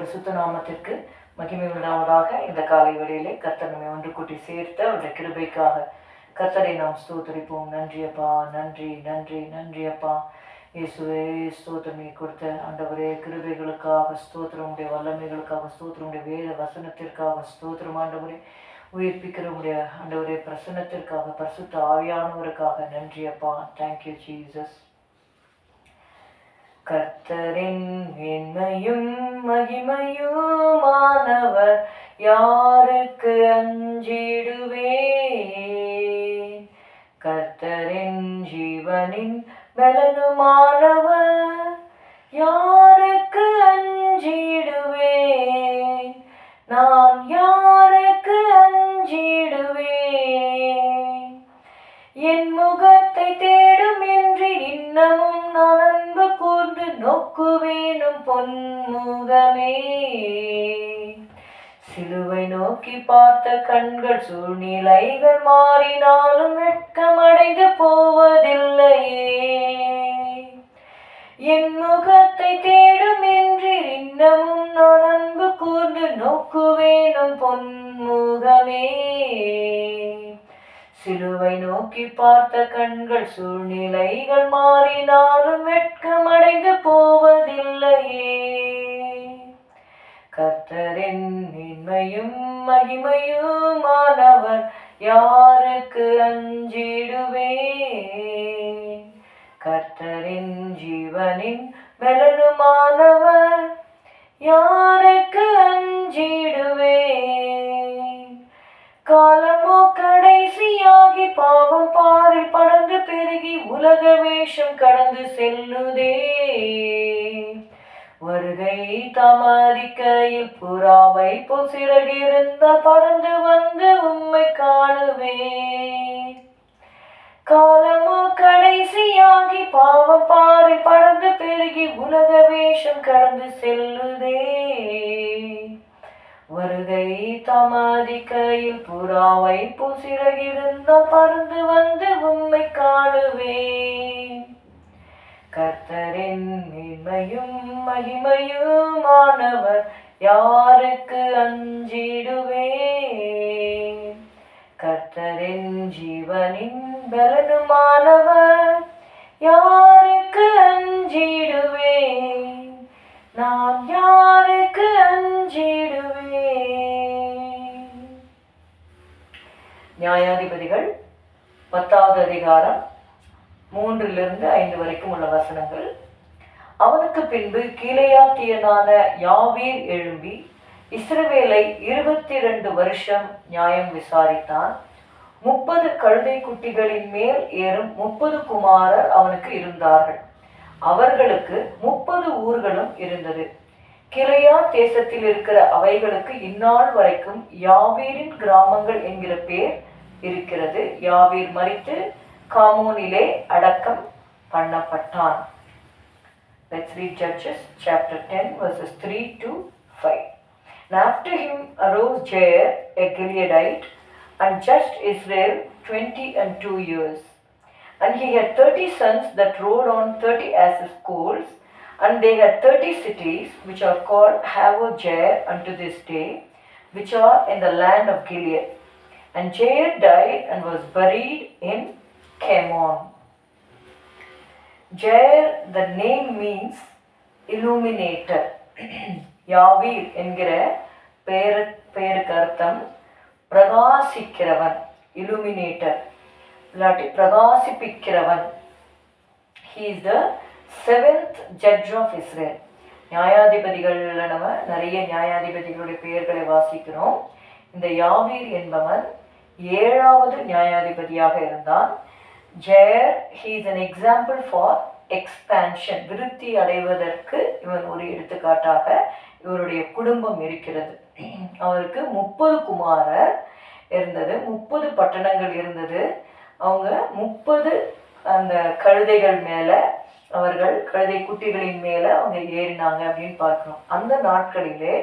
பரிசுத்த நாமத்திற்கு மகிமை உண்டாவதாக இந்த காலை வேளையிலே கர்த்தர் நம்மை ஒன்று கூட்டி சேர்த்து அவருடைய கிருபைக்காக கர்த்தரை நாம் ஸ்தோத்தரிப்போம். நன்றி அப்பா நன்றி நன்றி நன்றி அப்பா. இயேசுவே ஸ்தோத்திரம் நீ கொடுத்த ஆண்டவரே கிருபைகளுக்காக ஸ்தோத்திரம் உடைய வல்லமைகளுக்காக ஸ்தோத்திரம் உடைய வேத வசனத்திற்காக ஸ்தோத்திரம் ஆண்டவரே. உயிர்ப்பிக்கிற உடைய ஆண்டவரே பிரசன்னத்திற்காக பரிசுத்த ஆவியானவருக்காக நன்றி அப்பா. தேங்க்யூ ஜீசஸ் கர்த்தரின் மேன்மையும் மகிமையுமானவர் யாருக்கு அஞ்சிடுவே கர்த்தரின் ஜீவனின் பலனுமானவர் யாருக்கு அஞ்சிடுவேன்? நான் யாருக்கு அஞ்சிடுவேன்? என் முகத்தை தேடும் என்று இன்னமும் பொன்முகமே. சிலுவை நோக்கி பார்த்த கண்கள் சூழ்நிலைகள் மாறினாலும் வெட்கமடைந்து போவதில்லையே. என் முகத்தை தேடும் என்று இன்னமும் நான் அன்பு கூர்ந்து நோக்குவேனும் பொன்முகமே. சிலுவை நோக்கி பார்த்த கண்கள் சூழ்நிலைகள் மாறினாலும் வெட்கமடைந்து போவதில்லையே. கர்த்தரின் மேன்மையும் மகிமையுமானவர் யாருக்கு அஞ்சிடுவேன்? கர்த்தரின் ஜீவனின் பலனுமானவர் யாருக்கு அஞ்சிடுவேன்? காலமோ கடைசியாகி பாவம் பாரில் படர்ந்து பெருகி உலக வேஷம் கடந்து செல்லுதே. வருகை தமரிக்கையில் புறாவை போல் சிறகிருந்த பறந்து வந்து உம்மை காணுவேன் காலமோ கடைசியாகி பாவம் பாறை படந்து பெருகி உலக வேஷம் கடந்து செல்லுதே. வருகை தமாதிக்கையில் புறாவை புசிறகிருந்த பறந்து வந்து உம்மை காணுவேன். கர்த்தரின் மேன்மையும் மகிமையுமானவர் யாருக்கு அஞ்சிடுவேன்? கர்த்தரின் ஜீவனின் பலனுமானவர் யாருக்கு அஞ்சிடுவேன்? நான் யாருக்கு அஞ்சிடுவேன்? நியாயாதிபதிகள் பத்தாவது அதிகாரம் மூன்றிலிருந்து ஐந்து வரைக்கும் உள்ள வசனங்கள். அவனுக்கு பின்பு கீழையாத்தியனான யாவீர் எழும்பி இஸ்ரவேலை இருபத்தி ரெண்டு வருஷம் நியாயம் விசாரித்தான். முப்பது கழுதை குட்டிகளின் மேல் ஏறும் முப்பது குமாரர் அவனுக்கு இருந்தார்கள். அவர்களுக்கு முப்பது ஊர்களும் இருந்தது. கிளையா தேசத்தில் இருக்கிற அவைகளுக்கு இந்நாள் வரைக்கும் யாவீரின் கிராமங்கள் என்கிற பேர் இருக்கிறது யாவீர் மறித்து காமோனிலே அடக்கம் பண்ணப்பட்டான் Let's read Judges chapter 10 verses 3 to 5. And after him arose Jair, a Gileadite, and judged Israel twenty and two years. And he had thirty sons that rode on thirty asses' coals, and they had thirty cities, which are called Havojair unto this day, which are in the land of Gilead. And Jair died and was buried in Ammon. Jair, the name means illuminator. யாவீர் என்கிற பெயரு பெயருக்கு அர்த்தம் பிரகாசிக்கிறவன் illuminator இல்லாட்டி பிரகாசிப்பிக்கிறவன் he's the seventh judge of Israel நியாயாதிபதிகள் நம்ம நிறைய நியாயாதிபதிகளுடைய பெயர்களை வாசிக்கிறோம் இந்த யாவீர் என்பவன் ஏழாவது நியாயாதிபதியாக இருந்தான் Jair he is an example for expansion விருத்தி அடைவதற்கு இவன் ஒரு எடுத்துக்காட்டாக இவருடைய குடும்பம் இருக்கிறது. அவருக்கு முப்பது குமாரர் இருந்தது முப்பது பட்டணங்கள் இருந்தது. அவங்க முப்பது அந்த கழுதைகள் மேலே அவர்கள் கழுதை குட்டிகளின் மேலே அவங்க ஏறினாங்க அப்படின்னு பார்க்கணும் அந்த நாட்களிலே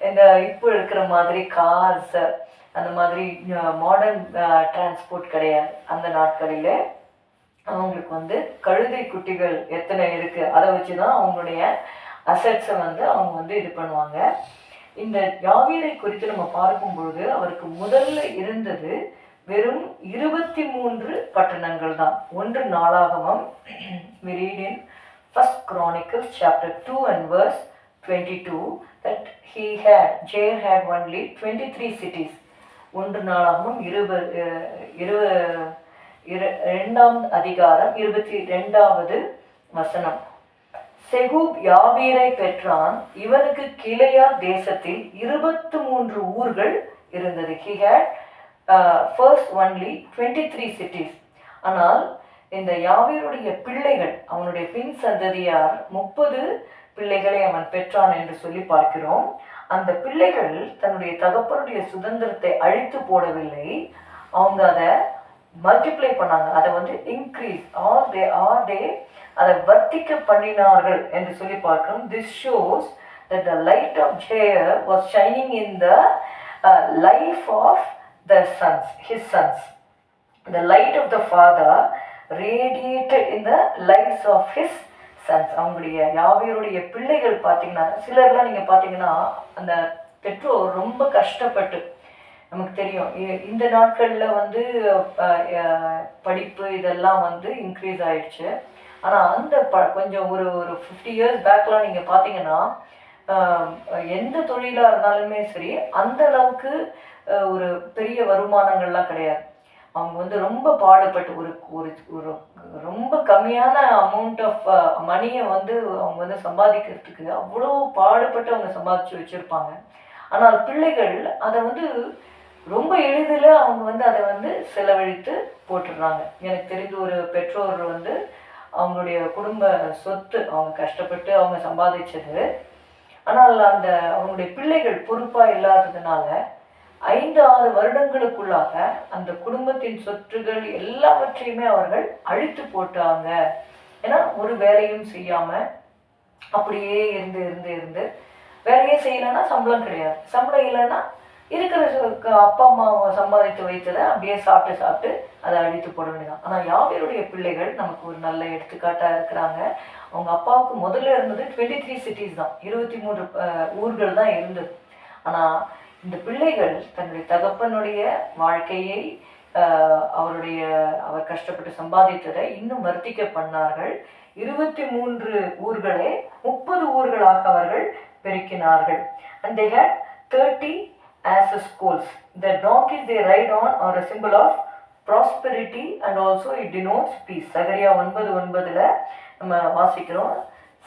இந்த இப்போ இருக்கிற மாதிரி காசை அந்த மாதிரி மாடர்ன் டிரான்ஸ்போர்ட் கிடையாது. அந்த நாட்களில் அவங்களுக்கு வந்து கழுதை குட்டிகள் எத்தனை இருக்குது அதை வச்சு தான் அவங்களுடைய அசட்ஸை வந்து அவங்க வந்து இது பண்ணுவாங்க. இந்த யாவீரை குறித்து நம்ம பார்க்கும் பொழுது அவருக்கு முதல்ல இருந்தது வெறும் இருபத்தி மூன்று பட்டணங்கள் தான். ஒன்று நாளாகமம் we first in first chronicles chapter 2 and verse 22 that he had jair had only 23 cities. ஒன்று நாளாகவும் இருபது இரு இரு இரண்டாம் அதிகாரம் இருபத்தி ரெண்டாவது வசனம். செகூப் யாவீரை பெற்றான். இவனுக்கு கிளையா தேசத்தில் இருபத்து மூன்று ஊர்கள் இருந்தது. He had first only twenty three cities ஆனால் இந்த யாவீருடைய பிள்ளைகள் அவனுடைய பின் சந்ததியார் முப்பது பிள்ளைகளை அவன் பெற்றான் என்று சொல்லி பார்க்கிறோம். அந்த பிள்ளைகள் தன்னுடைய தகப்பனுடைய சுதந்திரத்தை அழித்து போடவில்லை. அவங்க அதை மல்டிப்ளை பண்ணாங்க. அதை வந்து increase or they or they அதை வர்த்திக்க பண்ணினார்கள் என்று சொல்லி பார்க்கிறோம். This shows that the light of Jair was shining in the life of the sons his sons the light of the father radiated in the life of his sons அவங்களுடைய யாவையருடைய பிள்ளைகள் பார்த்தீங்கன்னா சிலர்லாம் நீங்கள் பார்த்தீங்கன்னா அந்த பெற்றோர் ரொம்ப கஷ்டப்பட்டு நமக்கு தெரியும் இ- இந்த நாட்களில் வந்து படிப்பு இதெல்லாம் வந்து இன்க்ரீஸ் ஆயிடுச்சு. ஆனால் அந்த ப கொஞ்சம் ஒரு ஒரு ஃபிஃப்டி இயர்ஸ் பேக்லாம் நீங்கள் பார்த்தீங்கன்னா எந்த தொழிலாக இருந்தாலுமே சரி அந்த அளவுக்கு ஒரு பெரிய வருமானங்கள்லாம் கிடையாது. அவங்க வந்து ரொம்ப பாடுபட்டு ஒரு ஒரு ரொம்ப கம்மியான அமௌண்ட் ஆஃப் மணியை வந்து அவங்க வந்து சம்பாதிக்கிறதுக்கு அவ்வளோ பாடுபட்டு அவங்க சம்பாதிச்சு வச்சுருப்பாங்க. ஆனால் பிள்ளைகள் அதை வந்து ரொம்ப எளிதில் அவங்க வந்து அதை வந்து செலவழித்து போட்டுடுறாங்க. எனக்கு தெரிந்த ஒரு பெற்றோர் வந்து அவங்களுடைய குடும்ப சொத்து அவங்க கஷ்டப்பட்டு அவங்க சம்பாதிச்சது. ஆனால் அந்த அவங்களுடைய பிள்ளைகள் பொறுப்பாக இல்லாததுனால ஐந்து ஆறு வருடங்களுக்குள்ளாக அந்த குடும்பத்தின் சொத்துகள் எல்லாவற்றையுமே அவர்கள் அழித்து போட்டாங்க. ஏன்னா ஒரு வேலையும் செய்யாம அப்படியே இருந்து இருந்து இருந்து வேலையே செய்யலைன்னா சம்பளம் கிடையாது. சம்பளம் இல்லைன்னா இருக்கிற அப்பா அம்மா சம்பாதித்து வைத்ததை அப்படியே சாப்பிட்டு சாப்பிட்டு அதை அழித்து போட வேண்டியதான் ஆனால் யாவையுடைய பிள்ளைகள் நமக்கு ஒரு நல்ல எடுத்துக்காட்டாக இருக்கிறாங்க. அவங்க அப்பாவுக்கு முதல்ல இருந்தது டுவெண்ட்டி த்ரீ சிட்டிஸ் தான். இருபத்தி மூன்று ஊர்கள் தான் இருந்தது. ஆனால் இந்த பிள்ளைகள் தன்னுடைய தகப்பனுடைய வாழ்க்கையை அவருடைய அவர் கஷ்டப்பட்டு சம்பாதித்ததை இன்னும் வர்த்திக்க பண்ணார்கள். இருபத்தி மூன்று ஊர்களே முப்பது ஊர்களாக அவர்கள் பெருக்கினார்கள். And they had thirty as as the dog is they right on are a symbol of prosperity and also it denotes peace சகரியா ஒன்பது ஒன்பதில் நம்ம வாசிக்கிறோம்.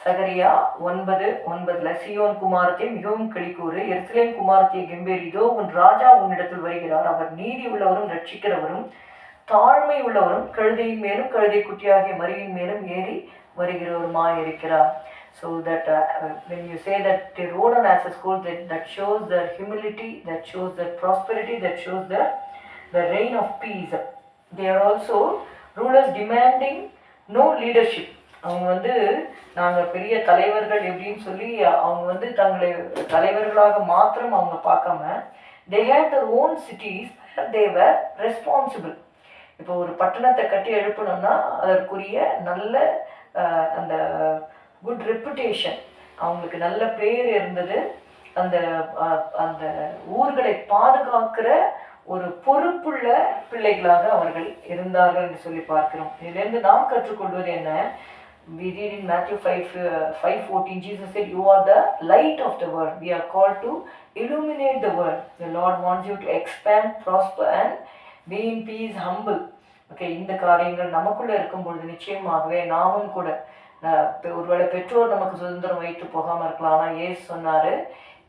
சகரியா ஒன்பது ஒன்பதுல சியோன் குமாரத்தை மிகவும் கிளிக்கூறு எருசலேம் குமாரத்தை கெம்பேர் இதோ உன் ராஜா உன்னிடத்தில் வருகிறார் அவர் நீதி உள்ளவரும் ரட்சிக்கிறவரும் தாழ்மை உள்ளவரும் கழுதையின் மேலும் கழுதை குட்டியாகிய மரியின் மேலும் ஏறி வருகிறவருமாய் இருக்கிறார் so that uh, when you say that they rode on as a school that, that shows their humility that shows their prosperity that shows their the reign of peace they are also rulers demanding no leadership அவங்க வந்து நாங்கள் பெரிய தலைவர்கள் எப்படின்னு சொல்லி அவங்க வந்து தங்களை தலைவர்களாக மாத்திரம் அவங்க பார்க்காம they had their own cities they responsible இப்போ ஒரு பட்டணத்தை கட்டி எழுப்பணும்னா அதற்குரிய நல்ல அந்த குட் ரெப்புடேஷன் அவங்களுக்கு நல்ல பேர் இருந்தது. அந்த அந்த ஊர்களை பாதுகாக்கிற ஒரு பொறுப்புள்ள பிள்ளைகளாக அவர்கள் இருந்தார்கள் என்று சொல்லி பார்க்கிறோம். இதிலிருந்து நாம் கற்றுக்கொள்வது என்ன? We read in Matthew 5, uh, 5 14, Jesus said, You are the light of the world. We are called to illuminate the world. The Lord wants you to expand, prosper, and be in peace, humble. Okay இந்த காரியங்கள் நமக்குள்ளே இருக்கும் பொழுது நிச்சயமாகவே நாமும் கூட ஒருவேளை பெற்றோர் நமக்கு சுதந்திரம் வைத்து போகாமல் இருக்கலாம் ஆனால் ஏசு சொன்னார்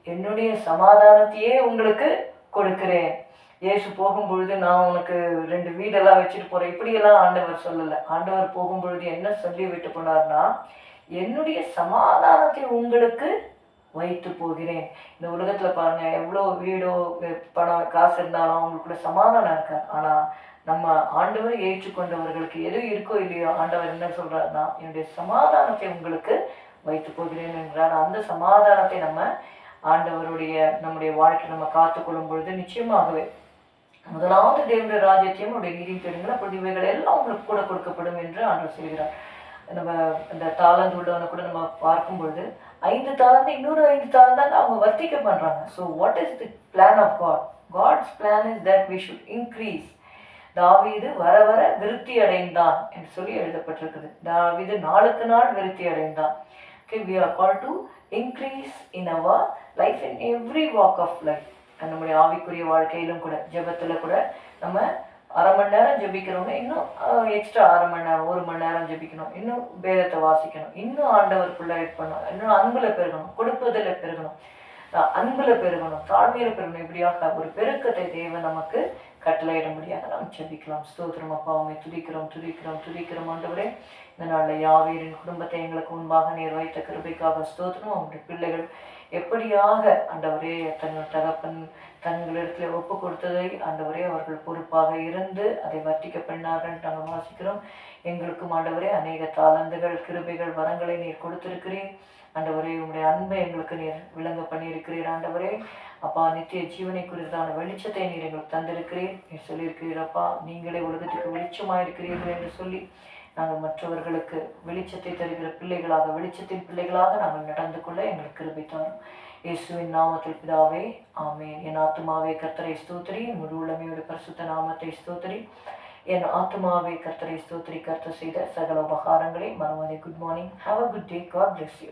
என்னுடைய சமாதானத்தையே உங்களுக்கு கொடுக்கிறேன் இயேசு போகும்பொழுது நான் உனக்கு ரெண்டு வீடெல்லாம் வச்சுட்டு போகிறேன் இப்படியெல்லாம் ஆண்டவர் சொல்லலை. ஆண்டவர் போகும்பொழுது என்ன சொல்லி விட்டு போனார்னா என்னுடைய சமாதானத்தை உங்களுக்கு வைத்து போகிறேன். இந்த உலகத்தில் பாருங்க எவ்வளோ வீடோ பணம் காசு இருந்தாலும் அவங்களுக்குள்ள சமாதானம் இருக்காது. ஆனால் நம்ம ஆண்டவரை ஏற்றுக்கொண்டவர்களுக்கு எது இருக்கோ இல்லையோ ஆண்டவர் என்ன சொல்றாருன்னா என்னுடைய சமாதானத்தை உங்களுக்கு வைத்து போகிறேன் என்றார் அந்த சமாதானத்தை நம்ம ஆண்டவருடைய நம்முடைய வாழ்க்கை நம்ம காத்துக்கொள்ளும் பொழுது நிச்சயமாகவே முதலாவது தேவனுடைய ராஜ்யத்தையும் அவருடைய நீதியும் தேடுங்கள். அப்பொழுது இவைகள் எல்லாம் உங்களுக்கு கூட கொடுக்கப்படும் என்று ஆண்டவர் சொல்கிறார். நம்ம இந்த தாளந்து உள்ளவனை கூட நம்ம பார்க்கும் பொழுது ஐந்து தாளந்து இன்னொரு ஐந்து தாளந்தாங்க அவங்க வர்த்திக்க பண்ணுறாங்க so what is the plan of God God's plan is that we should increase தாவீது வர வர விருத்தி அடைந்தான் என்று சொல்லி எழுதப்பட்டிருக்குது. தாவீது நாளுக்கு நாள் விருத்தி அடைந்தான். Okay we are call to increase in our life in every walk of life நம்முடைய ஆவிக்குரிய வாழ்க்கையிலும் கூட ஜபத்தில் கூட நம்ம அரை மணி நேரம் ஜெபிக்கிறவங்க இன்னும் எக்ஸ்ட்ரா அரை மணி நேரம் ஒரு மணி நேரம் ஜெபிக்கணும். இன்னும் வேதத்தை வாசிக்கணும். இன்னும் ஆண்டவருக்குள்ள பண்ணணும். இன்னும் அன்பில் பெருகணும். கொடுப்பதில் பெருகணும். அன்பில் அன்புல பெருகணும். தாழ்மையில் பெருகணும். இப்படியாக ஒரு பெருக்கத்தை தேவை நமக்கு கட்டளையிட முடியாது நாம் ஜெபிக்கலாம். ஸ்தோத்திரம் அப்பா உண்மை துதிக்கிறோம் துதிக்கிறோம் துதிக்கிறோம். ஆண்டவரே இந்த நாளில் யாவீரின் குடும்பத்தை எங்களுக்கு முன்பாக நீர் வைத்த கிருபைக்காக ஸ்தோத்திரம். அவங்களுடைய பிள்ளைகள் எப்படியாக ஆண்டவரே தன் தகப்பன் தங்களிடத்தில் ஒப்பு கொடுத்ததை ஆண்டவரே அவர்கள் பொறுப்பாக இருந்து அதை வர்த்திக்க பண்ணார்கள் நாங்கள் வாசிக்கிறோம். எங்களுக்கும் ஆண்டவரே அநேக தாளந்துகள் கிருபைகள் வரங்களை நீர் கொடுத்திருக்கிறீர். ஆண்டவரே உங்களுடைய அன்பை எங்களுக்கு நீர் விளங்க பண்ணியிருக்கிறீர் ஆண்டவரே. அப்பா நித்திய ஜீவனை குறித்தான வெளிச்சத்தை நீர் எங்களுக்கு தந்திருக்கிறீர். நீர் சொல்லியிருக்கிறீர் அப்பா நீங்களே உலகத்துக்கு வெளிச்சமாயிருக்கிறீர்கள் என்று சொல்லி நாங்கள் மற்றவர்களுக்கு வெளிச்சத்தை தருகிற பிள்ளைகளாக வெளிச்சத்தின் பிள்ளைகளாக நாங்கள் நடந்து கொள்ள எங்களுக்கு கிருபை இயேசுவின் நாமத்தில் பிதாவே ஆமேன். என் ஆத்மாவே கர்த்தரை ஸ்தோத்திரி. முழு உளமையோட பரிசுத்த நாமத்தை ஸ்தோத்திரி. என் ஆத்மாவே கர்த்தரை ஸ்தோத்திரி. கர்த்தர் செய்த சகல உபகாரங்களை மறுமதி good morning have a good day God bless you